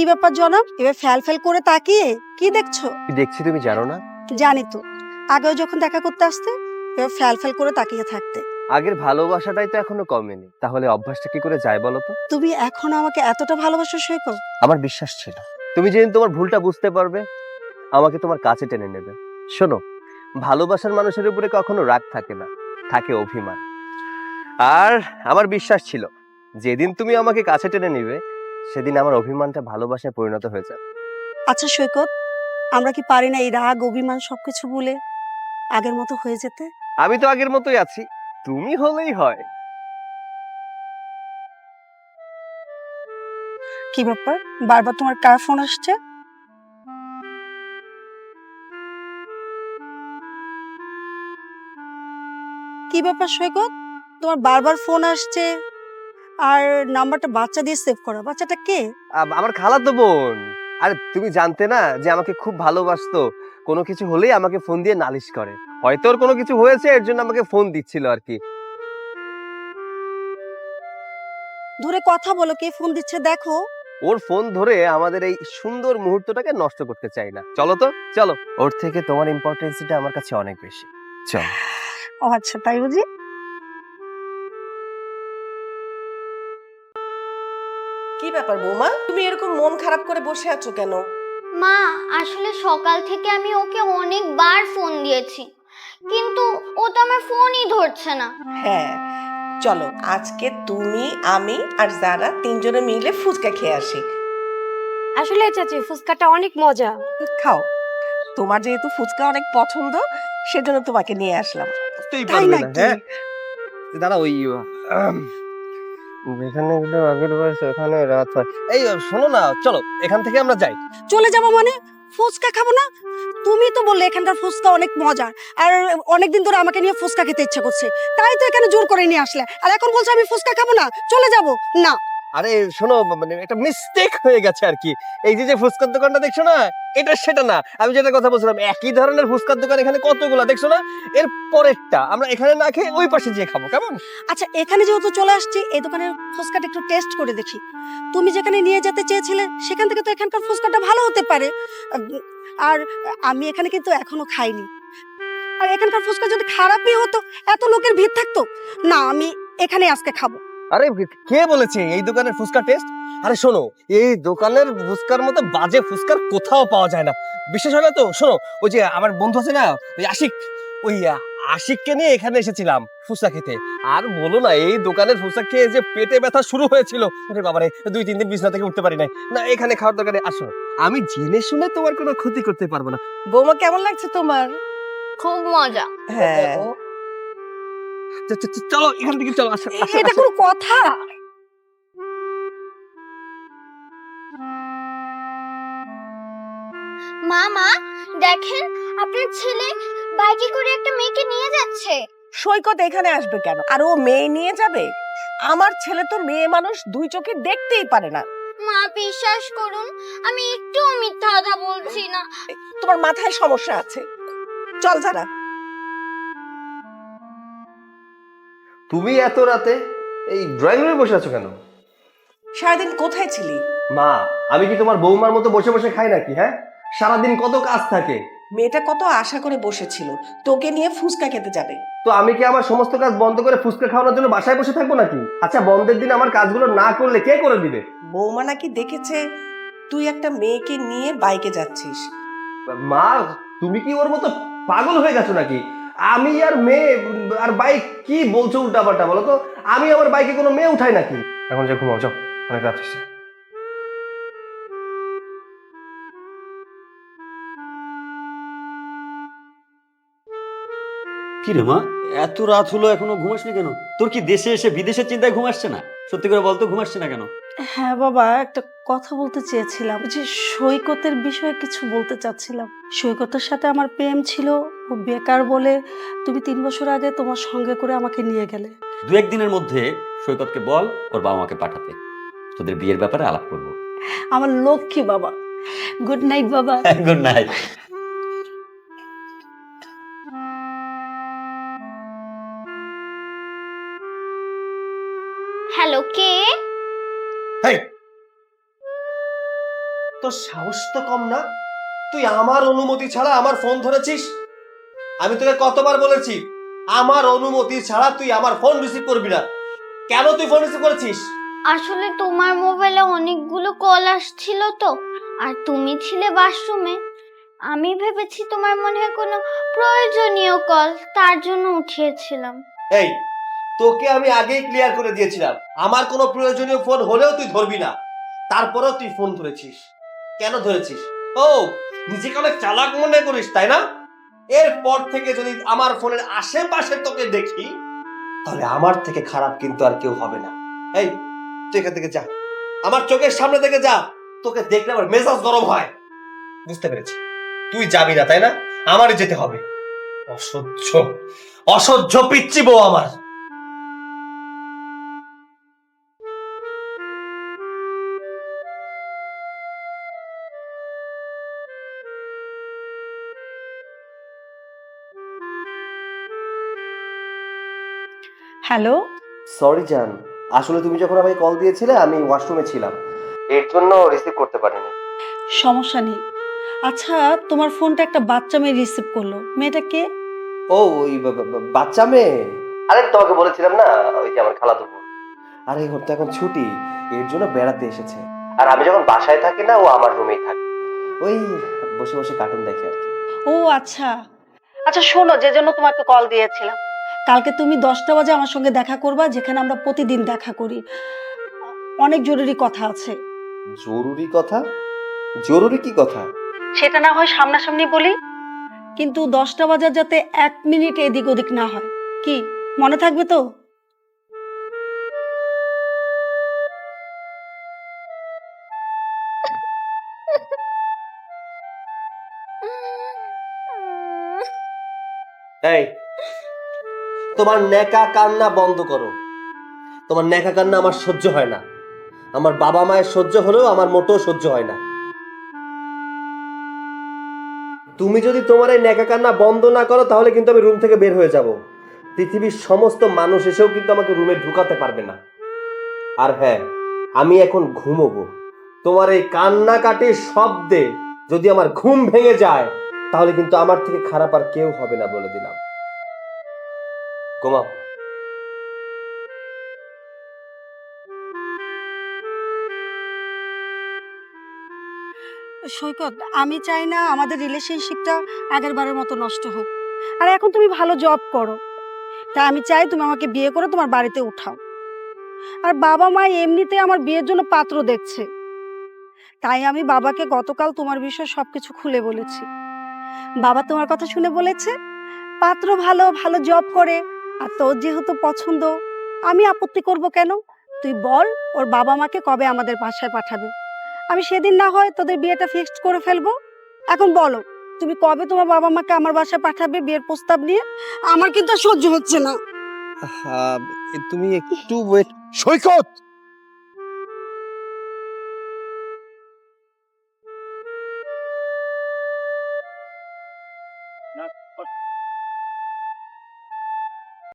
কি ব্যাপার জনাব এবার ফ্যাল ফ্যাল করে তাকিয়ে কি দেখছ? কি দেখছি তুমি জানো না? জানি তো। আগেও যখন দেখা করতে আসতে এবার ফ্যাল ফ্যাল করে তাকিয়ে থাকতে। আগের ভালোবাসাটাই তো এখনও কমেনি। তাহলে অভ্যাসটা কি করে যায় বলো তো? তুমি এখন আমাকে এতটা ভালোবাসো সৈকত? আমার বিশ্বাস ছিল। তুমি যেদিন তোমার ভুলটা বুঝতে পারবে আমাকে তোমার কাছে টেনে নেবে। শোনো ভালোবাসার মানুষের উপরে কখনো রাগ থাকে না থাকে অভিমান। আর আমার বিশ্বাস ছিল যেদিন তুমি আমাকে কাছে টেনে নিবে সেদিন আমার অভিমানটা ভালোবাসায় পরিণত হয়ে যাবে আচ্ছা সৈকত আমরা কি পারি না এই রাগ অভিমান সবকিছু বলে আগের মতো হয়ে যেতে? আমি তো আগের মতোই আছি। তুমি হলেই হয়। কি ব্যাপার? বারবার তোমার কার ফোন আসছে? কি ব্যাপার সৈকত? তোমার বারবার ফোন আসছে। আর নাম্বারটা বাচ্চা দিয়ে সেভ করা। বাচ্চাটা কে? আম- আমার খালাতো বোন। আরে তুমি জানতে না যে আমাকে খুব ভালোবাসতো। কোনো কিছু হলেই আমাকে ফোন দিয়ে নালিশ করে। হয়তো ওর কোনো কিছু হয়েছে এর জন্য আমাকে ফোন দিচ্ছিল আর কি। ধরে কথা বলো কে ফোন দিচ্ছে দেখো। ওর ফোন ধরে আমাদের এই সুন্দর মুহূর্তটাকে নষ্ট করতে চাই না। চলো তো চলো। ওর থেকে তোমার ইম্পর্টেন্সটা আমার কাছে অনেক বেশি। চল। ও আচ্ছা তাই বুঝি? ব্যাপার বৌমা? তুমি এরকম মন খারাপ করে বসে আছো কেন? মা আসলে সকাল থেকে আমি ওকে অনেকবার ফোন দিয়েছি। কিন্তু ও তো আমার ফোনই ধরছে না। হ্যাঁ চলো আজকে তুমি আমি আর যারা তিনজনে মিলে ফুচকা খেয়ে আসি। আসলে চাচি ফুচকাটা অনেক মজা। খাও। তোমার যেহেতু ফুচকা অনেক পছন্দ সেজন্য তোমাকে নিয়ে আসলাম। তাই না নাকি? হ্যাঁ? দাঁড়া ওই যেখানে গেলে আগের বার সেখানে রাত হয়। এই, শোনো না, চলো, এখান থেকে আমরা যাই। চলে যাব মানে? ফুচকা খাব না? তুমি তো বললে এখানকার ফুচকা অনেক মজার। আর অনেকদিন ধরে আমাকে নিয়ে ফুচকা খেতে ইচ্ছা করছে। তাই তো এখানে জোর করে নিয়ে আসলে। আর এখন বলছো আমি ফুচকা খাব না, চলে যাব। না। আরে শোনো মানে একটা মিস্টেক হয়ে গেছে আর কি। এই যে যে ফুচকার দোকানটা দেখছ না? এটা সেটা না। আমি যেটা কথা বলছিলাম, একই ধরনের ফুচকার দোকান এখানে কতগুলো? দেখছ না? এর পরেরটা আমরা এখানে না খেয়ে ওই পাশে যেয়ে খাব, কেমন? আচ্ছা এখানে যেহেতু চলে আসছি, এই দোকানের ফুচকাটা একটু টেস্ট করে দেখি। তুমি যেখানে নিয়ে যেতে চেয়েছিলে, সেখান থেকে তো এখানকার ফুচকাটা ভালো হতে পারে। আর আমি এখানে কিন্তু এখনও খাইনি। আর এখানকার ফুচকা যদি খারাপই হতো, এত লোকের ভিড় থাকতো। না, আমি এখানে আজকে খাব। আরে কে বলেছে এই দোকানের ফুচকা টেস্ট আরে শোনো এই দোকানের ফুচকার মতো বাজে ফুচকার কোথাও পাওয়া যায় না। বিশেষ হলে তো শোনো ওই যে আমার বন্ধু আছে না ওই আশিক ওই আশিককে নিয়ে এখানে এসেছিলাম ফুচকা খেতে। আর বলো না এই দোকানের ফুচকা খেয়ে যে পেটে ব্যথা শুরু হয়েছিল আরে বাবারে দুই তিন দিন বিছনা থেকে উঠতে পারি নাই। না এখানে খাওয়ার দোকানে আসো আমি জেনে শুনে তোমার কোনো ক্ষতি করতে পারব না। বৌমা কেমন লাগছে তোমার? খুব মজা। হ্যাঁ। চলো এখান থেকে চলো এটা কোনো কথা? মামা দেখেন আপনার ছেলে বাইকে করে একটা মেয়েকে নিয়ে যাচ্ছে। সৈকত এখানে আসবে কেন? আর ও মেয়ে নিয়ে যাবে? আমার ছেলে তো মেয়ে মানুষ দুই চোখে দেখতেই পারে না। মা বিশ্বাস করুন আমি একটুও মিথ্যা কথা বলছি না। তোমার মাথায় সমস্যা আছে। চল যারা। তুমি এত রাতে এই ড্রয়িং রুমে বসে আছো কেন? সারাদিন কোথায় ছিলি? মা আমি কি তোমার বৌমার মতো বসে বসে খাই নাকি হ্যাঁ? সারাদিন কত কাজ থাকে? মেয়েটা কত আশা করে বসেছিল তোকে নিয়ে ফুচকা খেতে যাবে। তো আমি কি আমার সমস্ত কাজ বন্ধ করে ফুচকা খাওয়ানোর জন্য বাসায় বসে থাকব নাকি? আচ্ছা বন্ধের দিন আমার কাজগুলো না করলে কে করে দিবে? বৌমা নাকি দেখেছে তুই একটা মেয়েকে নিয়ে বাইকে যাচ্ছিস। মা তুমি কি ওর মতো পাগল হয়ে গেছো নাকি? আমি আর মেয়ে আর বাইক কি বলছো উল্টাপাল্টা বলো তো? আমি আমার বাইকে কোনো মেয়ে উঠাই নাকি? এখন যে ঘুমাও যাও অনেক রাত হয়েছে। কি রে মা এত রাত হলো এখনও ঘুমাসনি কেন? তোর কি দেশে এসে বিদেশের চিন্তায় ঘুম আসছে না? সত্যি করে বলতো ঘুম আসছে না কেন? হ্যাঁ বাবা একটা কথা বলতে চেয়েছিলাম যে সৈকতের বিষয়ে কিছু বলতে চাচ্ছিলাম। সৈকতের সাথে আমার প্রেম ছিল ও বেকার বলে তুমি তিন বছর আগে তোমার সঙ্গে করে আমাকে নিয়ে গেলে। দু একদিনের মধ্যে সৈকতকে বল ওর বাবা মাকে পাঠাতে। তোদের বিয়ের ব্যাপারে আলাপ করব। আমার লক্ষ্মী বাবা। গুড নাইট বাবা। Good night. হ্যালো কে? তোর সাহস তো কম না? তুই আমার অনুমতি ছাড়া আমার ফোন ধরেছিস? আমি তোকে কতবার বলেছি আমার অনুমতি ছাড়া তুই আমার ফোন রিসিভ করবি না। কেন তুই ফোন রিসিভ করেছিস? আসলে তোমার মোবাইলে অনেকগুলো কল আসছিল তো আর তুমি ছিলে বাথরুমে। আমি ভেবেছি তোমার মনে হয় কোনো প্রয়োজনীয় কল তার জন্য উঠিয়েছিলাম। এই তোকে আমি আগেই ক্লিয়ার করে দিয়েছিলাম। আমার কোনো প্রয়োজনীয় ফোন হলেও তুই ধরবি না। তারপরেও তুই ফোন ধরেছিস। কেন ধরেছিস? ও, নিজেকে অনেক চালাক মনে করিস, তাই না? এরপর থেকে যদি আমার ফোনের আশেপাশে তোকে দেখি, তাহলে আমার থেকে খারাপ কিন্তু আর কেউ হবে না। এই, তুই এখান থেকে যা। আমার চোখের সামনে থেকে যা। তোকে দেখলে আমার মেজাজ গরম হয়। বুঝতে পেরেছি। তুই যাবি না, তাই না? আমারই যেতে হবে। অসহ্য। অসহ্য পিচ্ছি বউ আমার। হ্যালো সরি জান আসলে তুমি যখন আমাকে কল দিয়েছিলে আমি ওয়াশরুমে ছিলাম। এর জন্য রিসিভ করতে পারিনি। সমস্যা নেই। আচ্ছা তোমার ফোনটা একটা বাচ্চা মেয়ে রিসিভ করল। মেয়েটা কে? ও ওই বা- বা- বা- বাচ্চা মেয়ে? আরে তোমাকে বলেছিলাম না ওই যে আমার খালাতো বোন। আরে ওর তো এখন ছুটি। এর জন্য বেড়াতে এসেছে। আর আমি যখন বাসায় থাকি না ও আমার রুমেই থাকে। ওই বসে বসে কার্টুন দেখে আর কি। ও আচ্ছা। আচ্ছা শোনো যে জন্য তোমাকে কল দিয়েছিলাম। কালকে তুমি দশটা বাজে আমার সঙ্গে দেখা করবা যেখানে আমরা প্রতিদিন দেখা করি। অনেক জরুরি কথা আছে। জরুরি কথা? জরুরি কি কথা? সেটা না হয় সামনাসামনি বলি। কিন্তু দশটা বাজার যাতে এক মিনিট এদিক ওদিক না হয়। কি? মনে থাকবে তো? এই তোমার নেকা কান্না বন্ধ করো। তোমার নেকা কান্না আমার সহ্য হয় না। আমার বাবা মায়ের সহ্য হলেও আমার মোটেও সহ্য হয় না। তুমি যদি তোমার এই নেকা কান্না বন্ধ না করো, তাহলে কিন্তু আমি রুম থেকে বের হয়ে যাব। পৃথিবীর সমস্ত মানুষ এসেও কিন্তু আমাকে রুমে ঢুকাতে পারবে না। আর হ্যাঁ আমি এখন ঘুমোবো। তোমার এই কান্নাকাটির শব্দে যদি আমার ঘুম ভেঙে যায়, তাহলে কিন্তু আমার থেকে খারাপ আর কেউ হবে না বলে দিলাম। ঘুমাও। সৈকত, আমি চাই না আমাদের রিলেশনশিপটা আগের বারের মতো নষ্ট হোক। আর এখন তুমি ভালো জব করো। তা আমি চাই তুমি আমাকে বিয়ে করে তোমার বাড়িতে উঠাও। আর বাবা মা এমনিতে আমার বিয়ের জন্য পাত্র দেখছে। তাই আমি বাবাকে গতকাল তোমার বিষয়ে সবকিছু খুলে বলেছি। বাবা তোমার কথা শুনে বলেছে, পাত্র ভালো ভালো জব করে আর তোর যেহেতু পছন্দ, আমি আপত্তি করব কেন? তুই বল, ওর বাবা মাকে কবে আমাদের বাসায় পাঠাবে? আমি সেদিন না হয় তোদের বিয়েটা ফিক্সড করে ফেলব? এখন বলো, তুমি কবে তোমার বাবা মাকে আমার বাসায় পাঠাবে বিয়ের প্রস্তাব নিয়ে? আমার কিন্তু সহ্য হচ্ছে না। তুমি একটু ওয়েট সৈকত!